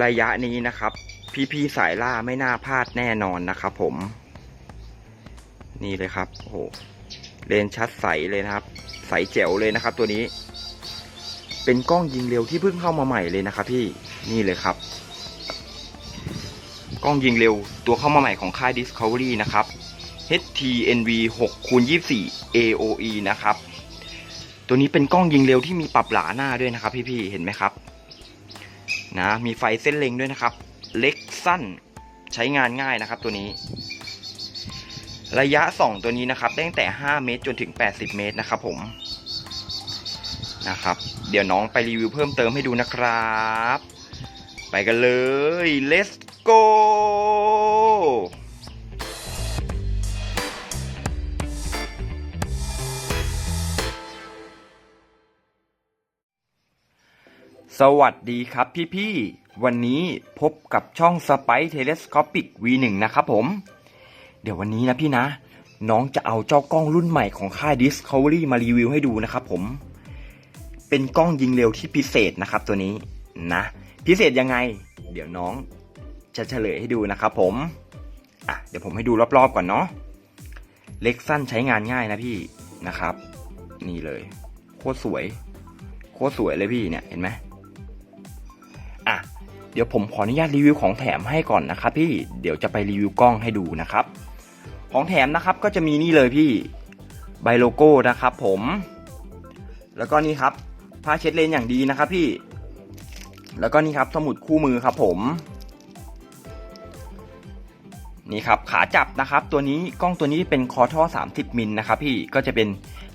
ระยะนี้นะครับ พี่ๆสายล่าไม่น่าพลาดแน่นอนนะครับผม นี่เลยครับโอ้โหเลนชัดใสเลยนะครับ ใสแจ๋วเลยนะครับ ตัวนี้ เป็นกล้องยิงเร็วที่เพิ่งเข้ามาใหม่เลยนะครับ พี่นี่เลยครับ กล้องยิงเร็วตัวเข้ามาใหม่ของค่าย Discovery นะครับ HTNV 6คูณ24 AOE นะครับ ตัวนี้เป็นกล้องยิงเร็วที่มีปรับหลาหน้าด้วยนะครับ พี่ๆเห็นไหมครับ นะมีไฟเส้นเล็งด้วยนะครับ เล็กสั้นใช้งานง่ายนะครับตัวนี้ ระยะส่องตัวนี้นะครับตั้งแต่ 5 เมตรจนถึง 80 เมตรนะครับผมนะครับ เดี๋ยวน้องไปรีวิวเพิ่มเติมให้ดูนะครับ ไปกันเลย let's go สวัสดีครับพี่ๆ วันนี้พบกับช่อง Spy Telescopic V1 นะครับผม เดี๋ยววันนี้นะพี่นะ น้องจะเอาเจ้ากล้องรุ่นใหม่ของค่าย Discovery มารีวิวให้ดูนะครับผม เป็นกล้องยิงเร็วที่พิเศษนะครับตัวนี้นะ พิเศษยังไง เดี๋ยวน้องจะเฉลยให้ดูนะครับผม อะเดี๋ยวผมให้ดูรอบๆก่อนเนาะ เล็กสั้นใช้งานง่ายนะพี่นะครับ นี่เลย โคตรสวย โคตรสวยเลยพี่เนี่ยเห็นไหม เดี๋ยวผมขออนุญาตรีวิวของแถมให้ก่อนนะครับพี่เดี๋ยวจะไปรีวิวกล้องให้ดูนะครับ ของแถมนะครับก็จะมีนี่เลยพี่ใบโลโก้นะครับผม แล้วก็นี่ครับผ้าเช็ดเลนอย่างดีนะครับพี่ แล้วก็นี่ครับสมุดคู่มือครับผม นี่ครับขาจับนะครับ ตัวนี้กล้องตัวนี้เป็นคอท่อ 30มิลนะครับพี่ก็จะเป็น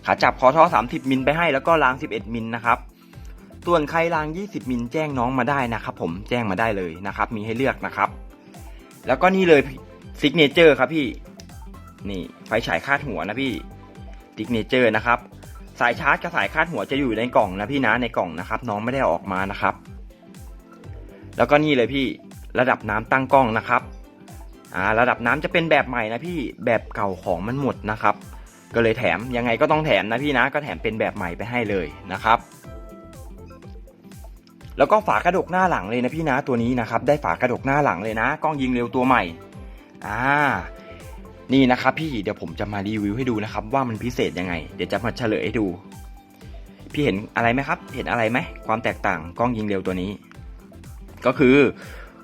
ขาจับคอท่อ 30มิลไปให้แล้วก็ราง 11มิลนะครับ ส่วนใครราง 20 มิลแจ้งน้องมาได้นะครับ ผมแจ้งมาได้เลยนะครับ มีให้เลือกนะครับ แล้วก็นี่เลยซิกเนเจอร์ครับพี่ นี่ไฟฉายคาดหัวนะพี่ซิกเนเจอร์นะครับ สายชาร์จกับสายคาดหัวจะอยู่ในกล่องนะพี่นะในกล่องนะครับ น้องไม่ได้อออกมานะครับ แล้วก็นี่เลยพี่ระดับน้ำตั้งกล้องนะครับอ่าระดับน้ำจะเป็นแบบใหม่นะพี่แบบเก่าของมันหมดนะครับ ก็เลยแถมยังไงก็ต้องแถมนะพี่นะ ก็แถมเป็นแบบใหม่ไปให้เลยนะครับ แล้วก็ฝากระดกหน้าหลังเลยนะพี่นะตัวนี้นะครับ ได้ฝากระดกหน้าหลังเลยนะกล้องยิงเร็วตัวใหม่อ่านี่นะครับพี่เดี๋ยวผมจะมารีวิวให้ดูนะครับ ว่ามันพิเศษยังไง เดี๋ยวจะมาเฉลยให้ดู พี่เห็นอะไรไหมครับ เห็นอะไรไหมความแตกต่างกล้องยิงเร็วตัวนี้ ก็คือ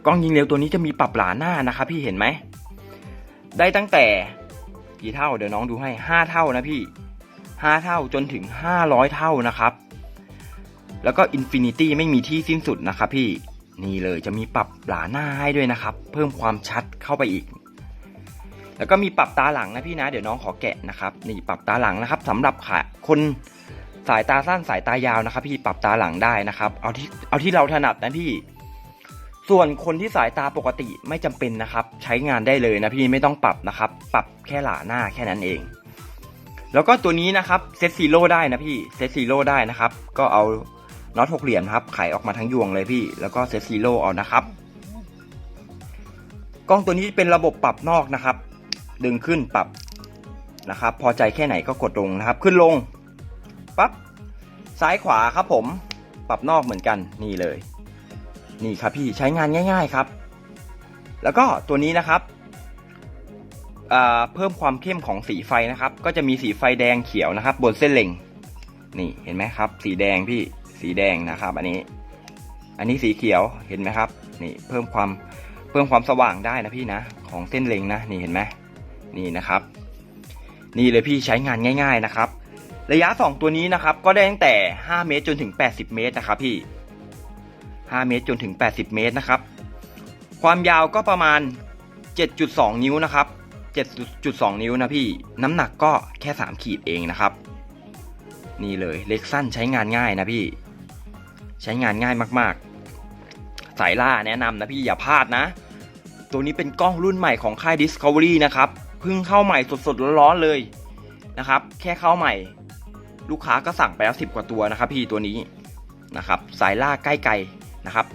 กล้องยิงเร็วตัวนี้จะมีปรับหลาหน้านะครับ พี่เห็นไหมได้ตั้งแต่กี่เท่าเดี๋ยวน้องดูให้ห้าเท่านะพี่ห้าเท่าจนถึงห้าร้อยเท่านะครับ แล้วก็อินฟินิตี้ไม่มีที่สิ้นสุดนะครับพี่นี่เลยจะมีปรับหลาหน้าให้ด้วยนะครับ เพิ่มความชัดเข้าไปอีก แล้วก็มีปรับตาหลังนะพี่นะ เดี๋ยวน้องขอแกะนะครับ นี่ปรับตาหลังนะครับสำหรับขาคนสายตาสั้นสายตายาวนะครับ พี่ปรับตาหลังได้นะครับ เอาที่เอาที่เราถนัดนะพี่ ส่วนคนที่สายตาปกติไม่จำเป็นนะครับ ใช้งานได้เลยนะพี่ไม่ต้องปรับนะครับ ปรับแค่หลาหน้าแค่นั้นเอง แล้วก็ตัวนี้นะครับเซตซีโร่ได้นะพี่เซตซีโร่ได้นะครับ ก็เอา น็อตหกเหลี่ยมครับไขออกมาทั้งยวงเลยพี่ แล้วก็เซตซีโร่เอานะครับกล้องตัวนี้เป็นระบบปรับนอกนะครับ ดึงขึ้นปรับนะครับ พอใจแค่ไหนก็กดลงนะครับ ขึ้นลงปั๊บซ้ายขวาครับผมปรับนอกเหมือนกันนี่เลย นี่ครับพี่ใช้งานง่าย ๆครับ แล้วก็ตัวนี้นะครับอ่าเพิ่มความเข้มของสีไฟนะครับ ก็จะมีสีไฟแดงเขียวนะครับ บนเส้นเล็งนี่เห็นไหมครับ สีแดงพี่ สีแดงนะครับ อันนี้ อันนี้สีเขียวเห็นไหมครับ นี่เพิ่มความเพิ่มความสว่างได้นะพี่นะ ของเส้นเล็งนะนี่เห็นไหมนี่นะครับ นี่เลยพี่ใช้งานง่าย ๆนะครับ ระยะ 2 ตัวนี้นะครับ ก็ได้ตั้งแต่ 5 เมตรจนถึง 80 เมตรนะครับพี่ 5 เมตรจนถึง 80 เมตรนะครับ ความยาวก็ประมาณ 7.2 นิ้วนะครับ7.2 นิ้วนะพี่ น้ำหนักก็แค่ 3 ขีดเองนะครับ นี่เลยเล็กสั้นใช้งานง่ายนะพี่ ใช้งานง่ายมากๆ สายล่าแนะนำนะพี่อย่าพลาดนะ ตัวนี้เป็นกล้องรุ่นใหม่ของค่าย Discovery นะครับเพิ่งเข้าใหม่สดๆร้อนๆเลยนะครับ แค่เข้าใหม่ ลูกค้าก็สั่งไปแล้ว10กว่าตัวนะครับ พี่ตัวนี้นะครับ สายล่าใกล้ไกลนะครับ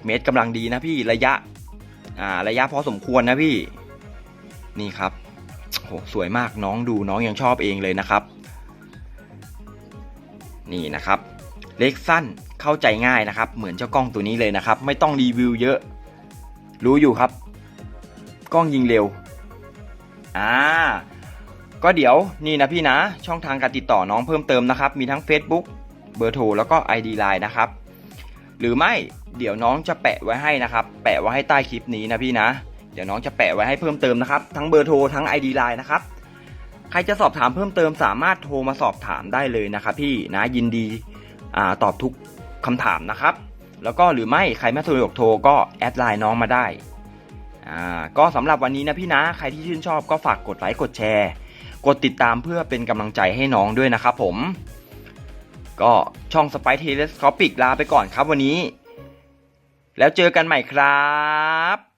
80 เมตรกำลังดีนะพี่ระยะอ่าระยะพอสมควรนะพี่นี่ครับโหสวยมากน้องดูน้องยังชอบเองเลยนะครับ นี่นะครับ เล็กสั้นเข้าใจง่ายนะครับ เหมือนเจ้ากล้องตัวนี้เลยนะครับ ไม่ต้องรีวิวเยอะ รู้อยู่ครับ กล้องยิงเร็ว อ่า ก็เดี๋ยวนี่นะพี่นะ ช่องทางการติดต่อน้องเพิ่มเติมนะครับ มีทั้ง Facebook เบอร์โทรแล้วก็ ID Line นะครับ หรือไม่เดี๋ยวน้องจะแปะไว้ให้นะครับ แปะไว้ให้ใต้คลิปนี้นะพี่นะ เดี๋ยวน้องจะแปะไว้ให้เพิ่มเติมนะครับ ทั้งเบอร์โทรทั้ง ID Line นะครับ ใครจะสอบถามเพิ่มเติมสามารถโทรมาสอบถามได้เลยนะครับพี่นะยินดี ตอบทุกคำถามนะครับ แล้วก็หรือไม่ใครไม่สะดวกโทรก็แอดไลน์น้องมาได้ก็สำหรับวันนี้นะพี่นะ ใครที่ชื่นชอบก็ฝากกดไลค์กดแชร์ กดติดตามเพื่อเป็นกำลังใจให้น้องด้วยนะครับผม ก็ช่อง Spy Telescopic ลาไปก่อนครับวันนี้ แล้วเจอกันใหม่ครับ